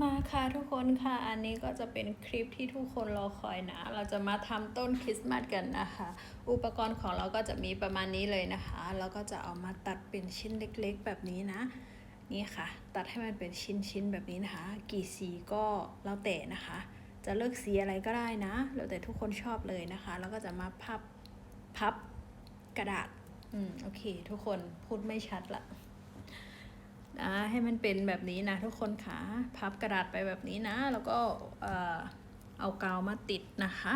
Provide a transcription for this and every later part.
มาค่ะทุกคนค่ะ อันนี้ก็จะเป็นคลิปที่ทุกคนรอคอยนะ เราจะมาทำต้นคริสต์มาสกันนะคะ อุปกรณ์ของเราก็จะมีประมาณนี้เลยนะคะ แล้วก็จะเอามาตัดเป็นชิ้นเล็กๆ แบบนี้นะ นี่ค่ะ ตัดให้มันเป็นชิ้นๆแบบนี้นะคะ กี่สีก็แล้วแต่นะคะ จะเลือกสีอะไรก็ได้นะ แล้วแต่ทุกคนชอบเลยนะคะ แล้วก็จะมาพับพับกระดาษ อืมโอเค ทุกคนพูดไม่ชัดละ นะให้มันเป็นแบบนี้นะทุกคนค่ะพับกระดาษไปแบบนี้นะ แล้วก็เอากาวมาติดนะคะ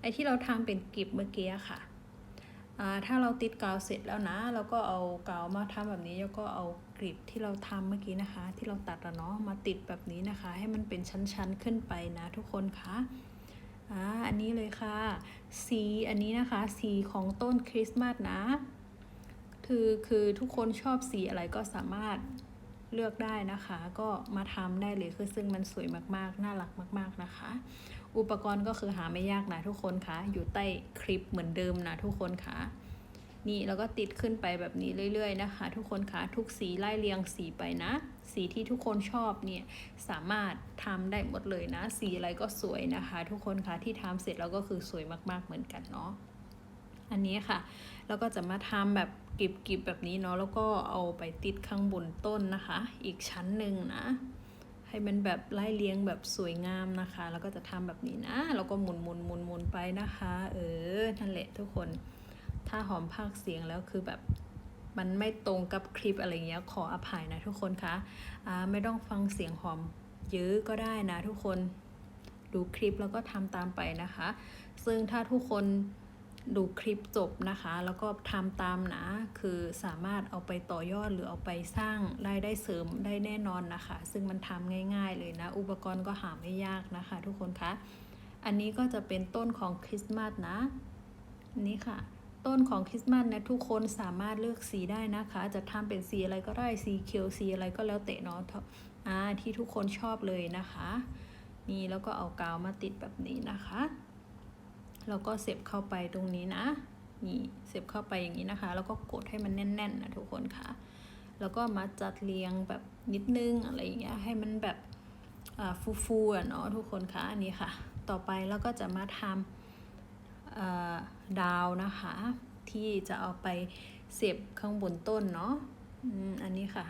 ไอ้ที่เราทำเป็นกลีบเมื่อกี้ค่ะถ้าเราติดกาวเสร็จแล้วนะ เราก็เอากาวมาทำแบบนี้ แล้วก็เอากลีบที่เราทำเมื่อกี้นะคะ ที่เราตัดอะเนาะมาติดแบบนี้นะคะ ให้มันเป็นชั้นๆขึ้นไปนะ ทุกคนค่ะอ่าอันนี้เลยค่ะ สีอันนี้นะคะ สีของต้นคริสต์มาสนะ คือคือทุกคนชอบสีอะไรก็สามารถ เลือกได้นะคะ ก็มาทำได้เลยคือซึ่งมันสวยมากๆ น่ารักมาก ๆนะคะ อุปกรณ์ก็คือหาไม่ยากนะทุกคนคะอยู่ใต้คลิปเหมือนเดิมนะทุกคนคะนี่แล้วก็ติดขึ้นไปแบบนี้เรื่อยๆนะคะ ทุกคนคะทุกสีไล่เรียงสีไปนะ สีที่ทุกคนชอบเนี่ยสามารถทำได้หมดเลยนะ สีอะไรก็สวยนะคะ ทุกคนคะที่ทำเสร็จแล้วก็คือสวยมากๆเหมือนกันเนาะ อันนี้ค่ะ แล้วก็จะมาทำแบบกิบๆแบบนี้เนาะแล้วก็เอาไปติดข้างบนต้นนะคะ อีกชั้นหนึ่งนะ ให้มันแบบไล่เลี้ยงแบบสวยงามนะคะ แล้วก็จะทำแบบนี้นะ แล้วก็หมุนหมุนหมุนหมุนไปนะคะ เออนั่นแหละทุกคน ถ้าหอมภาคเสียงแล้วคือแบบมันไม่ตรงกับคลิปอะไรเงี้ยขออภัยนะทุกคนคะอ่าไม่ต้องฟังเสียงหอมเยอะก็ได้นะทุกคนดูคลิปแล้วก็ทำตามไปนะคะ ซึ่งถ้าทุกคน ดูคลิปจบนะคะ แล้วก็ทำตามนะ คือสามารถเอาไปต่อยอดหรือเอาไปสร้างรายได้เสริมได้แน่นอนนะคะ ซึ่งมันทำง่าย ๆ เลยนะ อุปกรณ์ก็หาไม่ยากนะคะ ทุกคนคะ อันนี้ก็จะเป็นต้นของคริสต์มาสนะนนี้ค่ะ ต้นของคริสต์มาสนะทุกคนสามารถเลือกสีได้นะคะ จะทำเป็นสีอะไรก็ได้ สีเขียว สีอะไรก็แล้วแต่เนาะอ่าที่ทุกคนชอบเลยนะคะ นี่แล้วก็เอากาวมาติดแบบนี้นะคะ แล้วก็เสียบเข้าไปตรงนี้นะนี่เสียบเข้าไปอย่างนี้นะคะ แล้วก็กดให้มันแน่นๆนะทุกคนค่ะ แล้วก็มาจัดเรียงแบบนิดนึงอะไรอย่างเงี้ยให้มันแบบฟูฟูๆอะเนาะทุกคนคะอันนี้ค่ะ ต่อไปแล้วก็จะมาทำดาวนะคะ ที่จะเอาไปเสียบข้างบนต้นเนาะอันนี้ค่ะ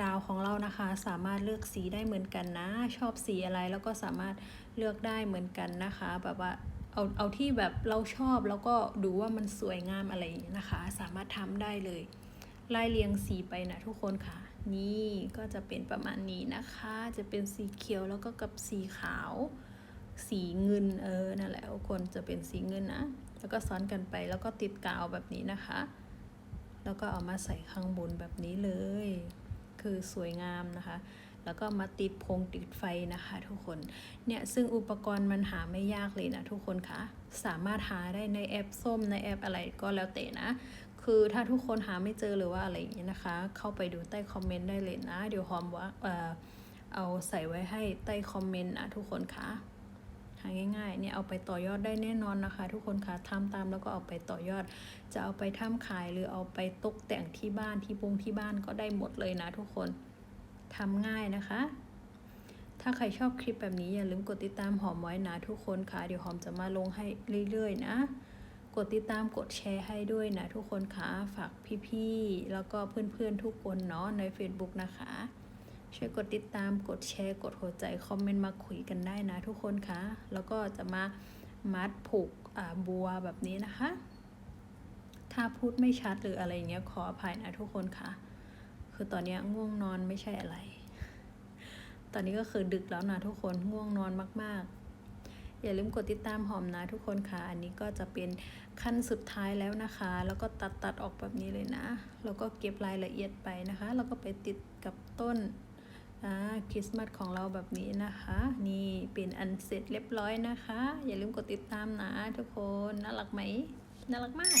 ดาวของเรานะคะ สามารถเลือกสีได้เหมือนกันนะ ชอบสีอะไรแล้วก็สามารถเลือกได้เหมือนกันนะคะ แบบว่า เอาเอาที่แบบเราชอบแล้วก็ดูว่ามันสวยงามอะไรอย่างนี้นะคะ สามารถทำได้เลยไล่เรียงสีไปนะทุกคนค่ะ นี่ก็จะเป็นประมาณนี้นะคะ จะเป็นสีเขียวแล้วก็กับสีขาว สีเงินเออนั่นแหละทุกคนจะเป็นสีเงินนะแล้วก็ซ้อนกันไปแล้วก็ติดกาวแบบนี้นะคะ แล้วก็เอามาใส่ข้างบนแบบนี้เลย คือสวยงามนะคะ แล้วก็มาติดพงติดไฟนะคะทุกคน เนี่ยซึ่งอุปกรณ์มันหาไม่ยากเลยนะทุกคนคะสามารถหาได้ในแอปส้มในแอปอะไรก็แล้วแต่นะ คือถ้าทุกคนหาไม่เจอหรือว่าอะไรอย่างนี้นะคะ เข้าไปดูใต้คอมเมนต์ได้เลยนะ เดี๋ยวหอมว่าเอาใส่ไว้ให้ใต้คอมเมนต์นะทุกคนคะหาง่ายๆ เนี่ยเอาไปต่อยอดได้แน่นอนนะคะ ทุกคนคะทำตามแล้วก็เอาไปต่อยอด จะเอาไปทำขายหรือเอาไปตกแต่งที่บ้านที่ปงที่บ้านก็ได้หมดเลยนะทุกคน ทำง่ายนะคะ ถ้าใครชอบคลิปแบบนี้อย่าลืมกดติดตามหอมไว้นะทุกคนค่ะ เดี๋ยวหอมจะมาลงให้เรื่อยๆนะ กดติดตามกดแชร์ให้ด้วยนะทุกคนคะฝากพี่ๆ แล้วก็เพื่อนๆทุกคนเนาะใน Facebook นะคะ ช่วยกดติดตามกดแชร์ กดหัวใจคอมเมนต์มาคุยกันได้นะทุกคนคะแล้วก็จะมามัดผูกบัวแบบนี้นะคะ ถ้าพูดไม่ชัดหรืออะไรเงี้ยขออภัยนะทุกคนค่ะ คือตอนนี้ง่วงนอนไม่ใช่อะไร ตอนนี้ก็คือดึกแล้วนะทุกคนง่วงนอนมากๆ อย่าลืมกดติดตามหอมนะทุกคนค่ะ อันนี้ก็จะเป็นขั้นสุดท้ายแล้วนะคะ แล้วก็ตัดตัดออกแบบนี้เลยนะ แล้วก็เก็บรายละเอียดไปนะคะ แล้วก็ไปติดกับต้นคริสต์มาสของเราแบบนี้นะคะ นี่เป็นอันเสร็จเรียบร้อยนะคะ อย่าลืมกดติดตามนะทุกคน น่ารักไหม น่ารักมาก